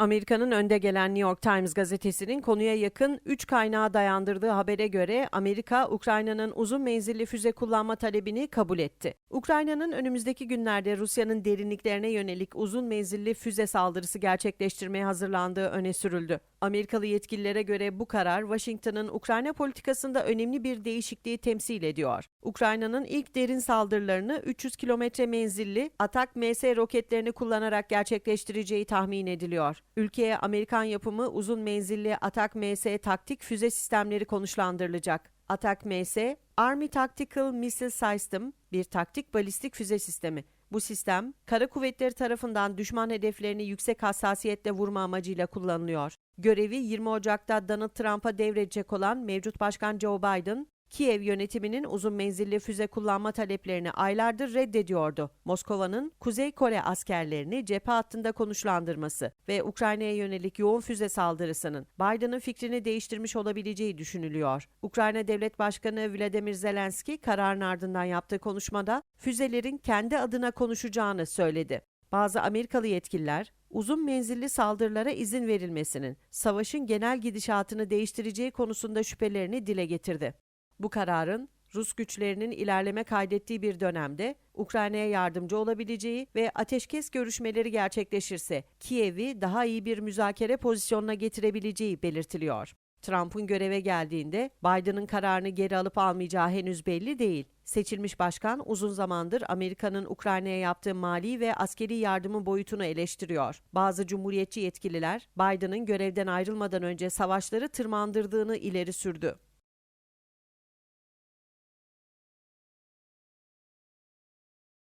Amerika'nın önde gelen New York Times gazetesinin konuya yakın 3 kaynağa dayandırdığı habere göre Amerika, Ukrayna'nın uzun menzilli füze kullanma talebini kabul etti. Ukrayna'nın önümüzdeki günlerde Rusya'nın derinliklerine yönelik uzun menzilli füze saldırısı gerçekleştirmeye hazırlandığı öne sürüldü. Amerikalı yetkililere göre bu karar Washington'ın Ukrayna politikasında önemli bir değişikliği temsil ediyor. Ukrayna'nın ilk derin saldırılarını 300 kilometre menzilli Atak MS roketlerini kullanarak gerçekleştireceği tahmin ediliyor. Ülkeye Amerikan yapımı uzun menzilli Atak MS taktik füze sistemleri konuşlandırılacak. Atak MS, Army Tactical Missile System, bir taktik balistik füze sistemi. Bu sistem, kara kuvvetleri tarafından düşman hedeflerini yüksek hassasiyetle vurma amacıyla kullanılıyor. Görevi 20 Ocak'ta Donald Trump'a devredecek olan mevcut başkan Joe Biden, Kiev yönetiminin uzun menzilli füze kullanma taleplerini aylardır reddediyordu. Moskova'nın Kuzey Kore askerlerini cephe hattında konuşlandırması ve Ukrayna'ya yönelik yoğun füze saldırısının Biden'ın fikrini değiştirmiş olabileceği düşünülüyor. Ukrayna Devlet Başkanı Vladimir Zelenski kararın ardından yaptığı konuşmada füzelerin kendi adına konuşacağını söyledi. Bazı Amerikalı yetkililer uzun menzilli saldırılara izin verilmesinin savaşın genel gidişatını değiştireceği konusunda şüphelerini dile getirdi. Bu kararın Rus güçlerinin ilerleme kaydettiği bir dönemde Ukrayna'ya yardımcı olabileceği ve ateşkes görüşmeleri gerçekleşirse Kiev'i daha iyi bir müzakere pozisyonuna getirebileceği belirtiliyor. Trump'ın göreve geldiğinde Biden'ın kararını geri alıp almayacağı henüz belli değil. Seçilmiş başkan uzun zamandır Amerika'nın Ukrayna'ya yaptığı mali ve askeri yardımın boyutunu eleştiriyor. Bazı cumhuriyetçi yetkililer Biden'ın görevden ayrılmadan önce savaşları tırmandırdığını ileri sürdü.